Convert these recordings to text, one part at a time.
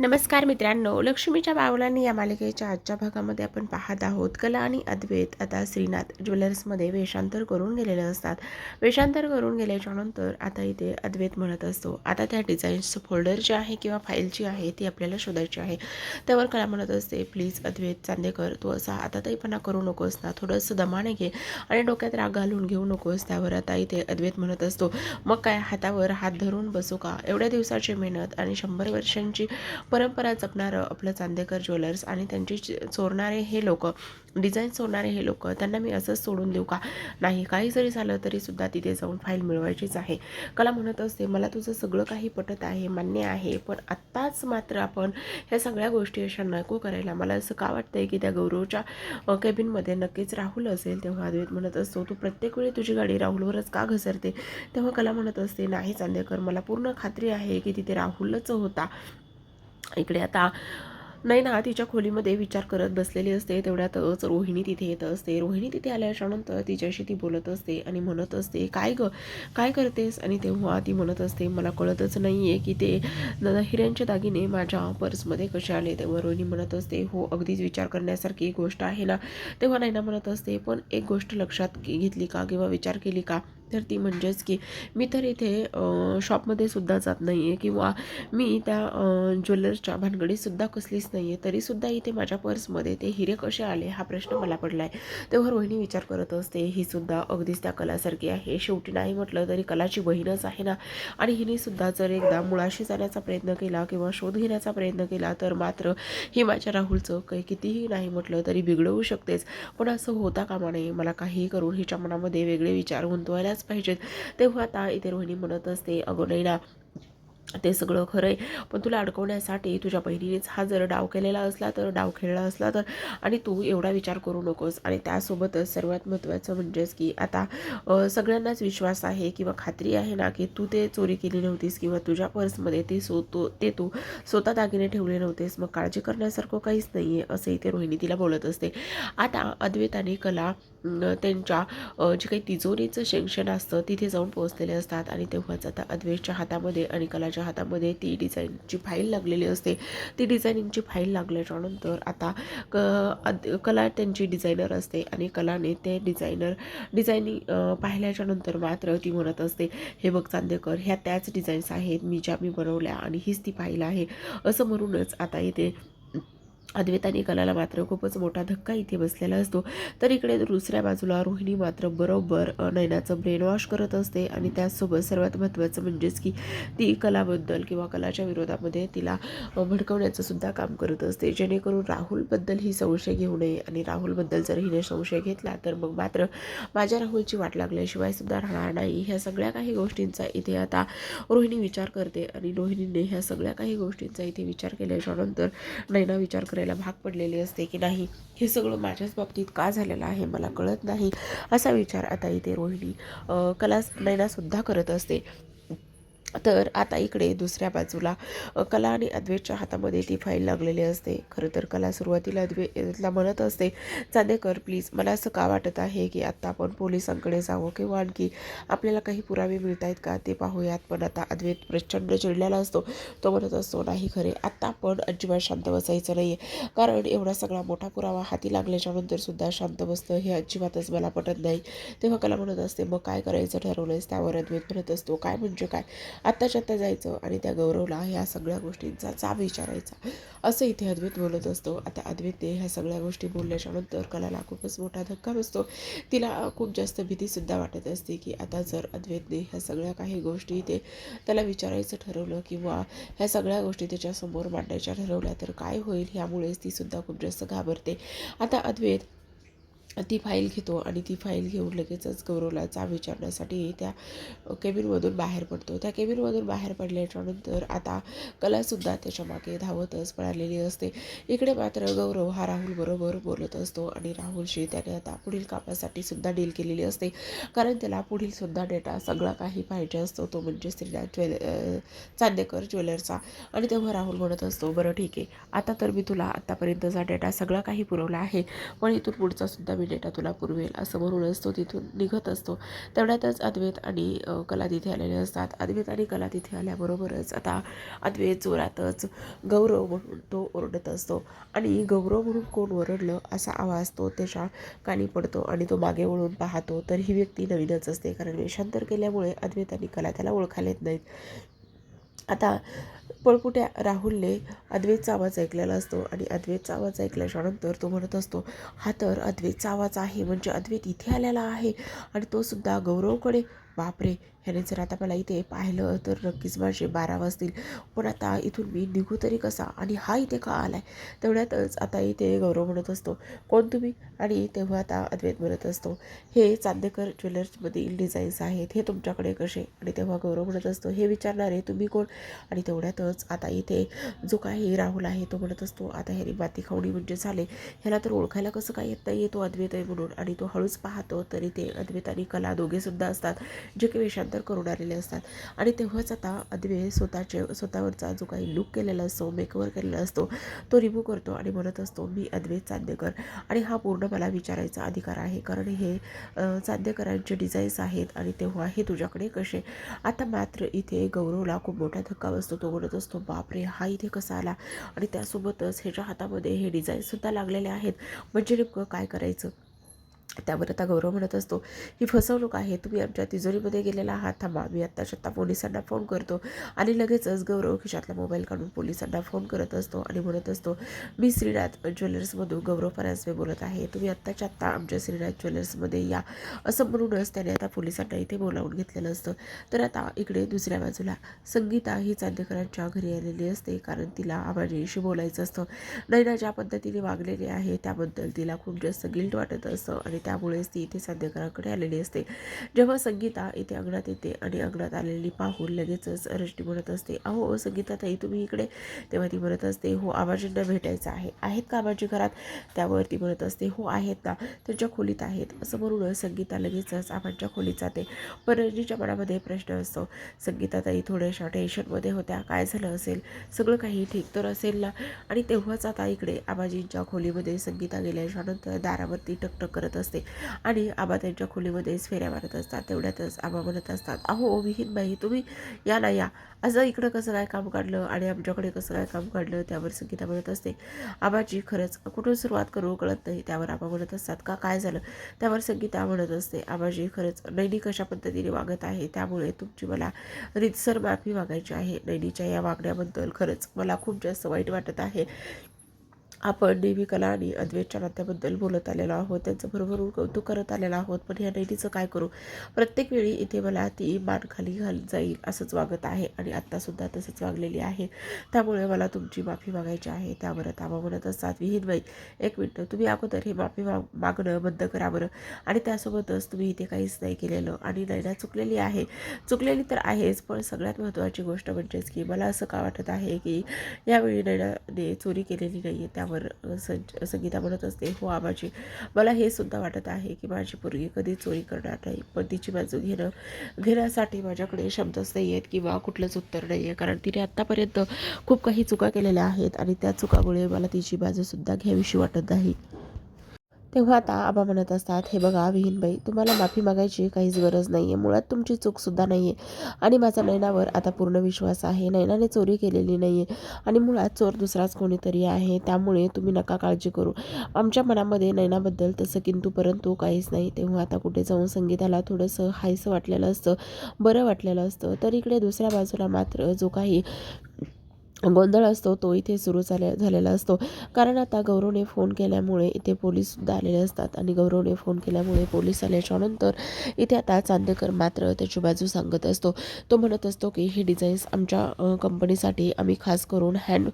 नमस्कार मित्रांनो लक्ष्मीच्या बावलांनी या मालिकेच्या आजच्या भागामध्ये आपण पाहत आहोत. कला आणि अद्वैत आता श्रीनाथ ज्वेलर्समध्ये वेषांतर करून गेलेले असतात. वेषांतर करून गेल्याच्यानंतर आता इथे अद्वैत म्हणत असतो. आता त्या डिझाईन्सचं फोल्डर जे आहे किंवा फाईल जी आहे ती आपल्याला शोधायची आहे. त्यावर कला म्हणत असते प्लीज अद्वैत चांदेकर तू असा आता तरीपणा करू नकोस ना थोडंसं दमाने घे आणि डोक्यात राग घालून घेऊ नकोस त्यावर. आता इथे अद्वैत म्हणत असतो मग काय हातावर हात धरून बसू का? एवढ्या दिवसाची मेहनत आणि शंभर वर्षांची परंपरा जपणारं आपलं चांदेकर ज्वेलर्स आणि त्यांची चोरणारे हे लोक डिझाईन चोरणारे हे लोक त्यांना मी असंच सोडून देऊ का? नाही काही जरी झालं तरी सुद्धा तिथे जाऊन फाईल मिळवायचीच आहे. कला म्हणत असते मला तुझं सगळं काही पटत आहे मान्य आहे पण आत्ताच मात्र आपण ह्या सगळ्या गोष्टी अशा नको करायला. मला असं का वाटतंय की त्या गौरवच्या केबिनमध्ये नक्कीच राहुल असेल तेव्हा अद्वैत म्हणत असतो तू प्रत्येक वेळी तुझी गाडी राहुलवरच का घसरते? तेव्हा कला म्हणत असते नाही चांदेकर मला पूर्ण खात्री आहे की तिथे राहुलच होता. इकडे आता नाही ना तिच्या खोलीमध्ये विचार करत बसलेली असते. तेवढ्यातच रोहिणी तिथे येत असते. रोहिणी तिथे आल्याच्यानंतर तिच्याशी ती बोलत असते आणि म्हणत असते काय ग? काय करतेस? आणि तेव्हा ती म्हणत असते मला कळतच नाही आहे की ते न- हिऱ्यांचे दागिने माझ्या पर्समध्ये कसे आले? तेव्हा रोहिणी म्हणत असते हो अगदीच विचार करण्यासारखी एक गोष्ट आहे ना? तेव्हा नाही ना म्हणत असते पण एक गोष्ट लक्षात घेतली का किंवा विचार केली का? तर ती म्हणजेच की मी तर इथे शॉपमध्ये सुद्धा जात नाही आहे किंवा मी त्या ज्वेलर्सच्या भानगडीसुद्धा कसलीच नाही आहे तरीसुद्धा इथे माझ्या पर्समध्ये ते हिरे कसे आले हा प्रश्न मला पडला आहे तेव्हा रोहिणी विचार करत असते ही सुद्धा अगदीच त्या कलासारखी आहे शेवटी नाही म्हटलं तरी कलाची बहीणच आहे ना? आणि हिनेसुद्धा जर एकदा मुळाशी जाण्याचा प्रयत्न केला किंवा शोध घेण्याचा प्रयत्न केला तर मात्र ही माझ्या राहुलचं काही कितीही नाही म्हटलं तरी बिघडवू शकतेच. पण असं होता कामा नये मला काहीही करून हिच्या मनामध्ये वेगळे विचार गुंतवायलाच पाहिजेत. तेव्हा आता इथे रोहिणी म्हणत असते अगं नाही ना ते सगळं खरं आहे पण तुला अडकवण्यासाठी तुझ्या बहिणीनेच हा जर डाव केलेला असला तर डाव खेळला असला तर आणि तू एवढा विचार करू नकोस. आणि त्यासोबतच सर्वात महत्त्वाचं म्हणजेच की आता सगळ्यांनाच विश्वास आहे किंवा खात्री आहे ना की तू ते चोरी केली नव्हतीस किंवा तुझ्या पर्समध्ये ते सो तो ते तू स्वतः दागिने ठेवले नव्हतेस मग काळजी करण्यासारखं काहीच नाही आहे असं इथे रोहिणी तिला बोलत असते. आता अद्वैत आणि कला त्यांच्या जे काही तिजोरीचं शेंगशन असतं तिथे जाऊन पोहोचलेले असतात आणि तेव्हाच आता अद्वेशच्या हातामध्ये आणि कलाच्या हातामध्ये ती डिझाईनची फाईल लागलेली असते. ती डिझायनिंगची फाईल लागल्याच्यानंतर आता क कला त्यांची डिझायनर असते आणि कलाने ते डिझायनर डिझायनिंग पाहिल्याच्या नंतर मात्र ती म्हणत असते हे बघ चांदेकर ह्या त्याच डिझाईन्स आहेत मी ज्या मी बनवल्या आणि हीच ती फाईल आहे. असं म्हणूनच आता इथे अद्वैत कलाला मात्र खूपच मोठा धक्का इथे बसलेला असतो. तर इकडे दुसऱ्या बाजूला रोहिणी मात्र बरोबर नयनाचं ब्रेन वॉश करत असते आणि त्याचसोबत सर्वात महत्त्वाचं म्हणजेच की ती कलाबद्दल किंवा कलाच्या विरोधामध्ये तिला भडकवण्याचं सुद्धा काम करत असते. जेणेकरून राहुलबद्दल ही संशय घेऊ नये आणि राहुलबद्दल जर हिने संशय घेतला तर मग मात्र माझ्या राहुलची वाट लागल्याशिवाय सुद्धा राहणार नाही. ह्या सगळ्या काही गोष्टींचा इथे आता रोहिणी विचार करते आणि रोहिणीने ह्या सगळ्या काही गोष्टींचा इथे विचार केल्याच्यानंतर नैना विचार करायला भाग पडलेली असते की नाही? हे सगळं माझ्याच बाबतीत का झालेलं आहे मला कळत नाही असा विचार आता इथे रोहिणी कला नैनासुद्धा करत असते. तर आता इकडे दुसऱ्या बाजूला कला आणि अद्वैतच्या हातामध्ये ती फाईल लागलेली असते. खरं तर कला सुरुवातीला अद्वैतला म्हणत असते चांदेकर प्लीज मला असं का वाटत आहे की आत्ता आपण पोलिसांकडे जावं किंवा आणखी आपल्याला काही पुरावे मिळत आहेत का ते पाहूयात. पण आता अद्वैत प्रचंड चिडलेला असतो. तो म्हणत असतो नाही खरे आत्ता आपण अजिबात शांत बसायचं नाही आहे कारण एवढा सगळा मोठा पुरावा हाती लागल्याच्या नंतर सुद्धा शांत बसतं हे अजिबातच मला पटत नाही. तेव्हा कला म्हणत असते मग काय करायचं ठरवलंयस? त्यावर अद्वैत म्हणत असतो काय म्हणजे काय? आत्ताच्या आत्ता जायचं आणि त्या गौरवला ह्या सगळ्या गोष्टींचा जाब विचारायचा. असं इथे अद्वैत बोलत असतो. आता अद्वैतने ह्या सगळ्या गोष्टी बोलल्याच्या नंतर कलाला खूपच मोठा धक्का बसतो. तिला खूप जास्त भीतीसुद्धा वाटत असते की आता जर अद्वैतने ह्या सगळ्या काही गोष्टी ते त्याला विचारायचं ठरवलं किंवा ह्या सगळ्या गोष्टी त्याच्यासमोर मांडायच्या ठरवल्या तर काय होईल ह्यामुळेच तीसुद्धा खूप जास्त घाबरते. आता अद्वैत ती फाईल घेतो आणि ती फाईल घेऊन लगेचच गौरवला जाब विचारण्यासाठी त्या केबिनमधून बाहेर पडतो. त्या केबिनमधून बाहेर पडल्याच्यानंतर आता कलासुद्धा त्याच्यामागे धावतच पळालेली असते. इकडे मात्र गौरव हा राहुल बरोबर बोलत असतो आणि राहुलशी त्याने आता पुढील कामासाठी सुद्धा डील केलेली असते. कारण त्याला पुढील सुद्धा डेटा सगळा काही पाहिजे असतो तो म्हणजे श्रीनाथ ज्वेल चांदेकर ज्वेलरचा आणि तेव्हा राहुल म्हणत असतो बरं ठीक आहे. आता तर मी तुला आत्तापर्यंतचा डेटा सगळा काही पुरवला आहे. पण इथून पुढचा सुद्धा मी डेटा तुला पुरवेल असं म्हणूनच तो तिथून निघत असतो. तेवढ्यातच अद्वैत आणि कला तिथे आलेले असतात. अद्वैत आणि कला तिथे आल्याबरोबरच आता अद्वैत जोरातच गौरव म्हणून तो ओरडत असतो. आणि गौरव म्हणून कोण ओरडलं असा आवाज तो त्याच्या कानी पडतो आणि तो मागे वळून पाहतो. तर ही व्यक्ती नवीनच असते. कारण वेषांतर केल्यामुळे अद्वैत आणि कला त्याला ओळखायला येत नाहीत. आता पळपुट्या राहुलने अद्वैतचा आवाज ऐकलेला असतो आणि अद्वैतचा आवाज ऐकल्याच्यानंतर तो म्हणत असतो हा तर अद्वैतचा आवाज आहे म्हणजे अद्वैत इथे आलेला आहे. आणि तो सुद्धा गौरवकडे बापरे ह्याने जर आता मला इथे पाहिलं तर नक्कीच माझे बारा वाजतील. पण आता इथून मी निघू तरी कसा? आणि हा इथे का आला आहे तेवढ्यातच आता इथे गौरव म्हणत असतो कोण तुम्ही? आणि तेव्हा आता अद्वैत म्हणत असतो हे चांदेकर ज्वेलर्समधील डिझाईन्स आहेत. हे तुमच्याकडे कसे? आणि तेव्हा गौरव म्हणत असतो हे विचारणारे तुम्ही कोण? आणि तेवढ्यातच आता इथे जो काही राहुल आहे तो म्हणत असतो आता ह्याने माती खावणी म्हणजे झाले. ह्याला तर ओळखायला कसं काय येत नाही तो अद्वैत आहे म्हणून. आणि तो हळूच पाहतो तरी ते अद्वैत आणि कला दोघेसुद्धा असतात. जे की काही रूपांतर करून आलेले असतात. आणि तेव्हाच आता अद्वैत स्वतःचे स्वतःवरचा जो काही लुक केलेला असतो मेकओवर केलेला असतो तो रिमूव्ह करतो आणि म्हणत असतो मी अद्वैत चांदेकर. आणि हा पूर्ण मला विचारायचा अधिकार आहे. कारण हे अ, चांदेकरांचे डिझाईन्स आहेत आणि तेव्हा हे तुझ्याकडे कसे? आता मात्र इथे गौरवला खूप मोठा धक्का बसतो. तो म्हणत असतो बापरे हा इथे कसा आला? आणि त्यासोबतच ह्याच्या हातामध्ये हे डिझाईन्ससुद्धा लागलेले आहेत. म्हणजे नेमकं काय करायचं? त्यावर आता गौरव म्हणत असतो ही फसवणूक आहे तुम्ही आमच्या तिजोरीमध्ये गेलेला आहात थांबा मी आत्ताच्या आत्ता पोलिसांना फोन करतो. आणि लगेचच गौरव खिशातला मोबाईल काढून पोलिसांना फोन करत असतो आणि म्हणत असतो मी श्रीनाथ ज्वेलर्समधून गौरव परांजपे बोलत आहे तुम्ही आत्ताच्या आत्ता आमच्या श्रीनाथ ज्वेलर्समध्ये या. असं म्हणूनच त्याने आता पोलिसांना इथे बोलावून घेतलेलं असतं. तर आता इकडे दुसऱ्या बाजूला संगीता ही चांदेकरांच्या घरी आलेली असते कारण तिला आबाजीशी बोलायचं असतं. नैना ज्या पद्धतीने वागलेली आहे त्याबद्दल तिला खूप जास्त गिल्ट वाटत असतं आणि त्यामुळेच ती इथे चांदेकरांकडे आलेली असते. जेव्हा संगीता इथे अंगणात येते आणि अंगणात आलेली पाहून लगेचच रश्मी म्हणत असते अहो संगीता ताई तुम्ही इकडे? तेव्हा ती म्हणत असते हो आबाजींना भेटायचं आहे. आहेत का आबाजी घरात? त्यावर ती म्हणत असते हो आहेत ना त्यांच्या खोलीत आहेत. असं म्हणून संगीता लगेचच आबांच्या खोलीत जाते. पण रजनीच्या मनामध्ये प्रश्न असतो संगीता ताई थोड्याशा टेन्शनमध्ये होत्या काय झालं असेल? सगळं काही ठीक तर असेल ना? आणि तेव्हाच आता इकडे आबाजींच्या खोलीमध्ये संगीता गेल्याच्यानंतर दारावरती टकटक करत असते. आणि आबा त्यांच्या खोलीमध्येच फेऱ्या मारत असतात तेवढ्यातच आबा म्हणत असतात अहो विहीन बाई तुम्ही या ना या. असं इकडं कसं काय काम काढलं आणि आमच्याकडे कसं काय काम काढलं त्यावर संगीता म्हणत असते. आबाजी खरंच कुठून सुरुवात करू कळत नाही. त्यावर आबा म्हणत असतात का काय झालं? त्यावर संगीता म्हणत असते आबाजी खरंच नैनी कशा पद्धतीने वागत आहे? त्यामुळे तुमची मला रितसर माफी मागायची आहे. नैनीच्या या वागण्याबद्दल खरंच मला खूप जास्त वाईट वाटत आहे. आपण नेहमी कला आणि अद्वैतच्या नात्याबद्दल बोलत आलेलो आहोत. त्यांचं भरभरून कौतुक करत आलेलो आहोत. पण ह्या नैनीचं काय करू? प्रत्येक वेळी इथे मला ती मान खाली घाल जाईल असंच वागत आहे आणि आत्तासुद्धा तसंच वागलेली आहे. त्यामुळे मला तुमची माफी मागायची आहे. त्यावर ताबा म्हणत असतात विहीनबाई एक मिनटं. तुम्ही अगोदर हे माफी माग मागणं बंद करा बरं. आणि त्यासोबतच तुम्ही इथे काहीच नाही केलेलं आणि नैना चुकलेली आहे. चुकलेली तर आहेच पण सगळ्यात महत्त्वाची गोष्ट म्हणजेच की मला असं का वाटत आहे की यावेळी नैनाने चोरी केलेली नाही आहे त्यावर संज संगीता म्हणत असते हो आबाजी मला हे सुद्धा वाटत आहे की माझी पोरगी कधी चोरी करणार नाही पण तिची बाजू घेणं घेण्यासाठी माझ्याकडे शब्दच नाही आहेत किंवा कुठलंच उत्तर नाही आहे कारण तिने आत्तापर्यंत खूप काही चुका केलेल्या आहेत आणि त्या चुकामुळे मला तिची बाजूसुद्धा घ्यावीशी वाटत नाही. तेव्हा आता आबा म्हणत असतात हे बघा विहीनबाई तुम्हाला माफी मागायची काहीच गरज नाही आहे मुळात तुमची चूकसुद्धा नाही आहे आणि माझा नैनावर आता पूर्ण विश्वास आहे. नैनाने चोरी केलेली नाही आहे आणि मुळात चोर दुसराच कोणीतरी आहे. त्यामुळे तुम्ही नका काळजी करू. आमच्या मनामध्ये नैनाबद्दल तसं किंतु परंतु काहीच नाही. तेव्हा आता कुठे जाऊन संगीताला थोडंसं हायसं वाटलेलं असतं बरं वाटलेलं असतं. तर इकडे दुसऱ्या बाजूला मात्र जो काही गोंधळ असतो तो इथे सुरू झाले झालेला असतो. कारण आता गौरवने फोन केल्यामुळे इथे पोलीससुद्धा आलेले असतात आणि गौरवने फोन केल्यामुळे पोलीस आल्याच्यानंतर इथे आता चांदेकर मात्र त्याची बाजू सांगत असतो. तो म्हणत असतो की ही डिझाईन्स आमच्या कंपनीसाठी आम्ही खास करून हँड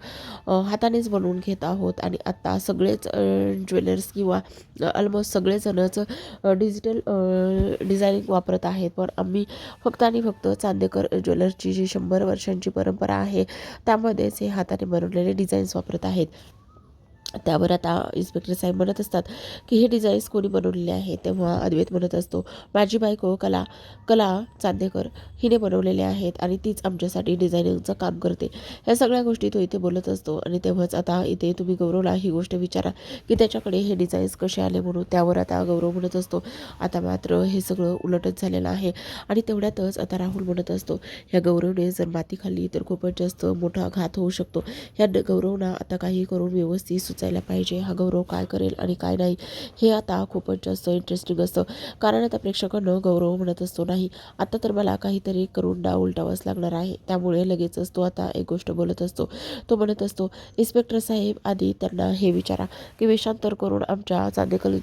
हातानेच बनवून घेत आहोत आणि आत्ता सगळेच ज्वेलर्स किंवा ऑलमोस्ट सगळेजणच डिजिटल डिझायनिंग वापरत आहेत. पण आम्ही फक्त आणि फक्त चांदेकर ज्वेलर्सची जी शंभर वर्षांची परंपरा आहे त्यामध्येच हे हाताने बनवलेले डिझाईन्स वापरत आहेत. त्यावर आता इन्स्पेक्टर साहेब म्हणत असतात की हे डिझाईन्स कोणी बनवलेले आहे तेव्हा अद्वैत म्हणत असतो माझी बायको कला कला चांदेकर हिने बनवलेले आहेत आणि तीच आमच्यासाठी डिझायनिंगचं काम करते. ह्या सगळ्या गोष्टी तो इथे बोलत असतो आणि तेव्हाच आता इथे तुम्ही गौरवला ही गोष्ट विचारा की त्याच्याकडे हे डिझाईन्स कसे आले म्हणून त्यावर आता गौरव म्हणत असतो. आता मात्र हे सगळं उलटच झालेलं आहे आणि तेवढ्यातच आता राहुल म्हणत असतो ह्या गौरवने जर माती खाल्ली तर खूपच जास्त मोठा घात होऊ शकतो. ह्या गौरवना आता काही करून व्यवस्थित जायला पाहिजे हा गौरव काय करेल आणि काय नाही हे आता खूपच जास्त इंटरेस्टिंग असतं. कारण आता प्रेक्षकांना गौरव म्हणत असतो नाही आता तर मला काहीतरी करून डाव उलटावाच लागणार आहे. त्यामुळे लगेचच तो आता एक गोष्ट बोलत असतो. तो म्हणत असतो इन्स्पेक्टर साहेब आधी त्यांना हे विचारा की वेषांतर करून आमच्या चांदेकल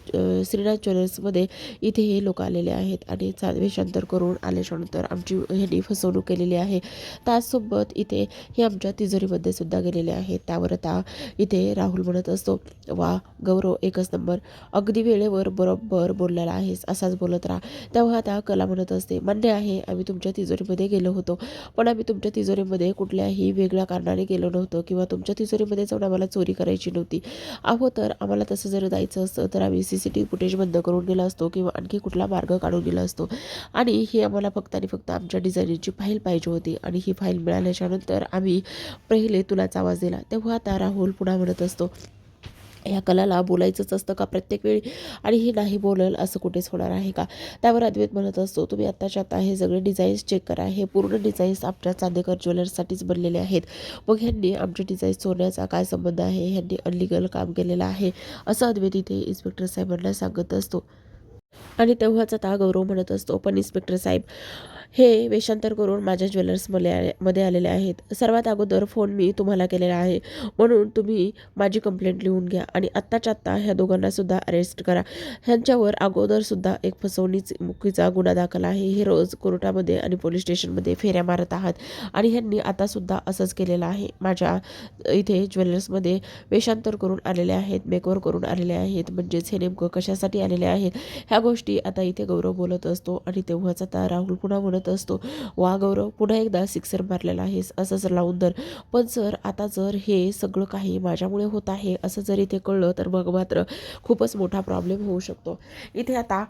श्रीनाथ ज्वेलर्समध्ये इथे हे लोक आलेले आहेत आणि चा वेषांतर करून आल्याच्यानंतर आमची ह्यांनी फसवणूक केलेली आहे. त्याचसोबत इथे हे आमच्या तिजोरीमध्ये सुद्धा गेलेले आहेत. त्यावर आता इथे राहुल म्हणत असतो. वा गौरव एकच नंबर. अगदी वेळेवर बरोबर बोललेला आहेस असाच बोलत राहा. तेव्हा आता कला म्हणत असते मान्य आहे आम्ही तुमच्या तिजोरीमध्ये गेलो होतो. पण आम्ही तुमच्या तिजोरीमध्ये कुठल्याही वेगळ्या कारणाने गेलो नव्हतो किंवा तुमच्या तिजोरीमध्ये जाऊन आम्हाला चोरी करायची नव्हती. अहो तर आम्हाला तसं जर जायचं असतं तर आम्ही C C T V footage बंद करून गेला असतो किंवा आणखी कुठला मार्ग काढून गेला असतो. आणि ही आम्हाला फक्त आणि फक्त आमच्या डिझायनिंगची फाईल पाहिजे होती आणि ही फाईल मिळाल्याच्यानंतर आम्ही पहिले तुलाच आवाज दिला. तेव्हा आता राहुल पुन्हा म्हणत असतो ह्या कलाला बोलायचंच असतं का प्रत्येक वेळी? आणि हे नाही बोलेल असं कुठेच होणार आहे का? त्यावर अद्वैत म्हणत असतो तुम्ही आत्ताच्या आता हे सगळे डिझाईन्स चेक करा. हे पूर्ण डिझाईन्स आमच्या चांदेकर ज्वेलर्ससाठीच बनलेले आहेत. मग ह्यांनी आमचे डिझाईन्स चोरण्याचा काय संबंध आहे? ह्यांनी अनलिगल काम केलेलं आहे. असं अद्वैत इथे इन्स्पेक्टर साहेबांना सांगत असतो. आणि तेव्हाच आता गौरव म्हणत असतो पण इन्स्पेक्टर साहेब हे वेषांतर करून माझ्या ज्वेलर्समध्ये मध्ये आलेले आहेत. सर्वात अगोदर फोन मी तुम्हाला केलेला आहे. म्हणून तुम्ही माझी कंप्लेंट लिहून घ्या आणि आत्ताच्या आत्ता ह्या दोघांनासुद्धा अरेस्ट करा. ह्यांच्यावर अगोदरसुद्धा एक फसवणीच मुकीचा गुन्हा दाखल आहे. हे रोज कोर्टामध्ये आणि पोलीस स्टेशनमध्ये फेऱ्या मारत आहात. आणि ह्यांनी आतासुद्धा असंच केलेलं आहे. माझ्या इथे ज्वेलर्समध्ये वेषांतर करून आलेले आहेत मेकवर करून आलेले आहेत. म्हणजेच हे नेमकं कशासाठी आलेले आहेत? ह्या गोष्टी आता इथे गौरव बोलत असतो आणि तेव्हाच आता राहुल पुन्हा म्हणत असतो. वा गौरव पुन्हा एकदा सिक्सर मारलेला आहेस असं जर लावून धर पण सर आता जर हे सगळं काही माझ्यामुळे होत आहे असं जर इथे कळलं तर मग मात्र खूपच मोठा प्रॉब्लेम होऊ शकतो. इथे आता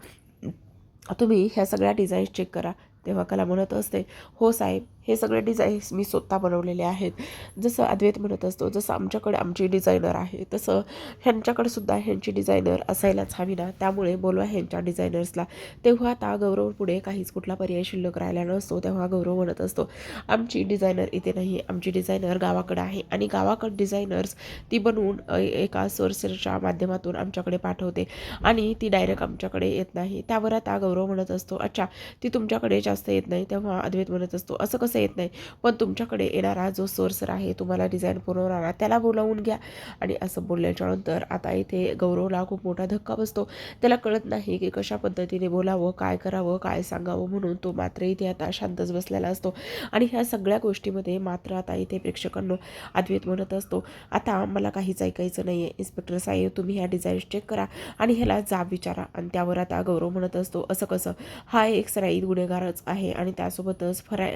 तुम्ही ह्या सगळ्या डिझाईन्स चेक करा. तेव्हा कला म्हणत असते हो साहेब हे सगळे डिझाईन्स मी स्वतः बनवलेले आहेत. जसं अद्वैत म्हणत असतो जसं आमच्याकडे आमची डिझायनर आहे तसं ह्यांच्याकडे सुद्धा ह्यांची डिझायनर असायलाच हवी ना. त्यामुळे बोलवा ह्यांच्या डिझायनर्सला तेव्हा आता गौरव पुढे काहीच कुठला पर्याय शिल्लक राहिला नसतो तेव्हा गौरव म्हणत असतो आमची डिझायनर इथे नाही आमची डिझायनर गावाकडे आहे. आणि गावाकडे डिझायनर्स ती बनवून एका सोर्सच्या माध्यमातून आमच्याकडे पाठवते. आणि ती डायरेक्ट आमच्याकडे येत नाही. त्यावर आता गौरव म्हणत असतो अच्छा ती तुमच्याकडे जास्त येत नाही. तेव्हा अद्वैत म्हणत असतो असं कसं येत नाही. पण तुमच्याकडे येणारा जो सोर्सर आहे तुम्हाला डिझाईन पुरवणारा त्याला बोलावून घ्या. आणि असं बोलल्याच्या नंतर आता इथे गौरवला खूप मोठा धक्का बसतो. त्याला कळत नाही की कशा पद्धतीने बोलावं काय करावं काय सांगावं म्हणून तो मात्र इथे आता शांतच बसलेला असतो. आणि ह्या सगळ्या गोष्टीमध्ये मात्र आता इथे प्रेक्षकांना अद्वैत म्हणत असतो आता मला काहीच ऐकायचं नाही आहे इन्स्पेक्टर साहेब तुम्ही ह्या डिझाईन्स चेक करा आणि ह्याला जाब विचारा. आणि त्यावर आता गौरव म्हणत असतो असं कसं? हा एक सराईत गुन्हेगारच आहे आणि त्यासोबतच फरा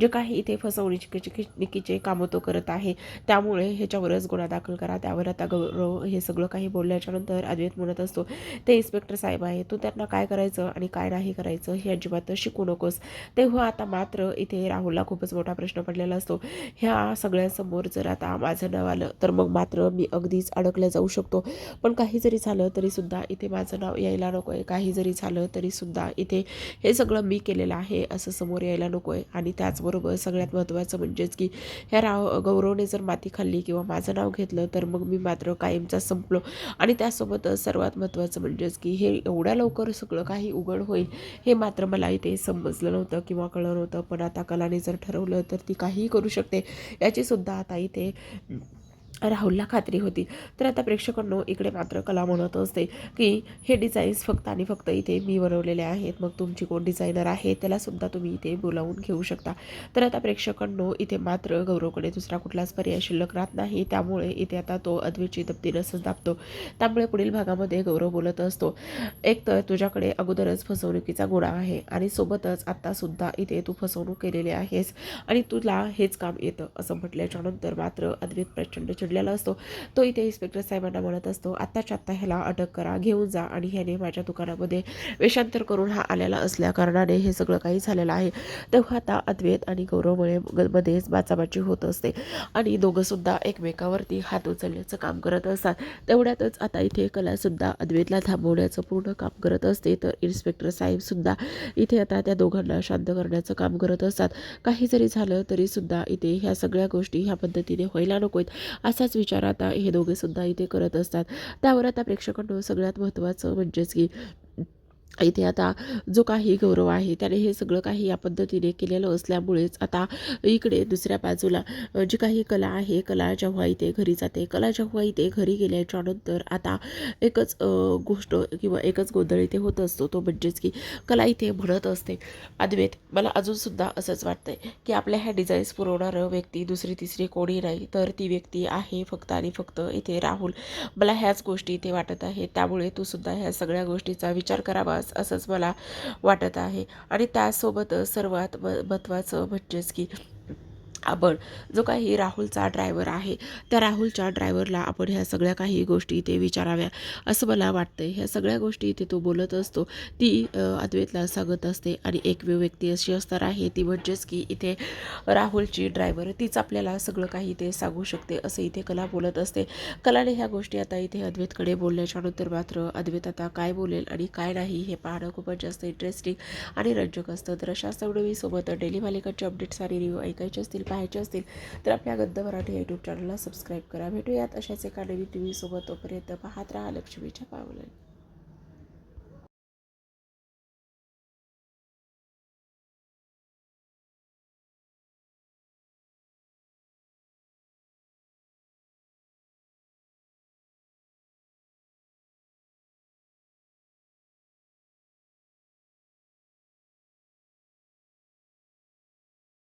जे काही इथे फसवणुकीचे निकीचे कामं तो करत आहे त्यामुळे ह्याच्यावरच गुन्हा दाखल करा. त्यावर आता गौरव हे सगळं काही बोलल्याच्यानंतर अद्वैत म्हणत असतो ते इन्स्पेक्टर साहेब आहे तू त्यांना काय करायचं आणि काय नाही करायचं हे अजिबात शिकू नकोस. तेव्हा आता मात्र इथे राहुलला खूपच मोठा प्रश्न पडलेला असतो. ह्या सगळ्यांसमोर जर आता माझं नाव आलं तर मग मात्र मी अगदीच अडकल्या जाऊ शकतो. पण काही जरी झालं तरीसुद्धा इथे माझं नाव यायला नको आहे काही जरी झालं तरीसुद्धा इथे हे सगळं मी केलेलं आहे असं समोर यायला नको आहे आणि त्या त्याचबरोबर सगळ्यात महत्त्वाचं म्हणजेच की ह्या राव गौरवने जर माती खाल्ली किंवा माझं नाव घेतलं तर मग मी मात्र कायमचा संपलो. आणि त्यासोबतच सर्वात महत्त्वाचं म्हणजेच की हे एवढ्या लवकर सगळं काही उघड होईल हे मात्र मला इथे समजलं नव्हतं किंवा कळलं नव्हतं. पण आता कलाने जर ठरवलं तर ती काहीही करू शकते. याचीसुद्धा आता इथे राहुलला खात्री होती. तर आता प्रेक्षकांनो इकडे मात्र कला म्हणत असते की हे डिझाईन्स फक्त आणि फक्त इथे मी बनवलेले आहेत. मग तुमची कोण डिझायनर आहे? त्यालासुद्धा तुम्ही इथे बोलावून घेऊ शकता. तर आता प्रेक्षकांनो इथे मात्र गौरवकडे दुसरा कुठलाच पर्याय शिल्लक राहत नाही. त्यामुळे इथे आता तो अद्वेची दप्ती दाबतो त्यामुळे पुढील भागामध्ये गौरव बोलत असतो. एक तर तुझ्याकडे अगोदरच फसवणुकीचा गुन्हा आहे आणि सोबतच आत्तासुद्धा इथे तू फसवणूक केलेली आहेस आणि तुला हेच काम येतं असं म्हटल्याच्यानंतर मात्र अद्वैत प्रचंड चिडलेला असतो. तो इथे इन्स्पेक्टर साहेबांना म्हणत असतो आत्ताच्या आत्ता ह्याला अटक करा घेऊन जा. आणि ह्याने माझ्या दुकानामध्ये वेषांतर करून हा आलेला असल्या कारणाने हे सगळं काही झालेलं आहे. तेव्हा आता अद्वैत आणि गौरवमुळे मध्येच बाचाबाची होत असते. आणि दोघंसुद्धा एकमेकावरती हात उचलण्याचं काम करत असतात. तेवढ्यातच आता इथे कलासुद्धा अद्वैतला थांबवण्याचं पूर्ण काम करत असते. तर इन्स्पेक्टर साहेबसुद्धा इथे आता त्या दोघांना शांत करण्याचं काम करत असतात. काही जरी झालं तरीसुद्धा इथे ह्या सगळ्या गोष्टी ह्या पद्धतीने व्हायला नकोत असाच विचार आता हे दोघेसुद्धा इथे करत असतात. त्यावर आता प्रेक्षकांनो सगळ्यात महत्त्वाचं म्हणजेच की इथे आता जो काही गौरव आहे त्याने हे सगळं काही या पद्धतीने केलेलं असल्यामुळेच आता इकडे दुसऱ्या बाजूला जी काही कला आहे कला जेव्हा इथे घरी जाते कला जेव्हा इथे घरी गेल्याच्यानंतर आता एकच गोष्ट किंवा एकच गोंधळ इथे होत असतो तो म्हणजेच की कला इथे म्हणत असते. अद्वैत मला अजूनसुद्धा असंच वाटतंय की आपल्या ह्या डिझाईन्स पुरवणारं व्यक्ती दुसरी तिसरी कोणी नाही तर ती व्यक्ती आहे फक्त आणि फक्त इथे राहुल. मला ह्याच गोष्टी इथे वाटत आहे त्यामुळे तू सुद्धा ह्या सगळ्या गोष्टीचा विचार करावास असंच मला वाटत आहे. आणि त्यासोबत सर्वात म महत्त्वाचं म्हणजेच की आपण जो काही राहुलचा ड्रायव्हर आहे त्या राहुलच्या ड्रायव्हरला आपण ह्या सगळ्या काही गोष्टी इथे विचाराव्या. असं मला वाटतं ह्या सगळ्या गोष्टी इथे तो बोलत असतो. ती अद्वैतला सांगत असते आणि एकमेव व्यक्ती अशी असणार आहे ती म्हणजेच की इथे राहुलची ड्रायव्हर तीच आपल्याला सगळं काही इथे सांगू शकते असं इथे कला बोलत असते. कलाने ह्या गोष्टी आता इथे अद्वैतकडे बोलल्याच्या नंतर मात्र अद्वैत आता काय बोलेल आणि काय नाही हे पाहणं खूपच जास्त इंटरेस्टिंग आणि रंजक असतं. तर अशाच सोबत डेली मालिकाचे अपडेट्स आणि रिव्ह्यू ऐकायचे असतील. पाहायचे असतील तर आपल्या गद्द मराठी यूट्यूब चॅनलला सबस्क्राईब करा. भेटूयात अशाच एका नवीन टी व्हीसोबत तोपर्यंत पाहत राहा लक्ष्मीच्या पावलं.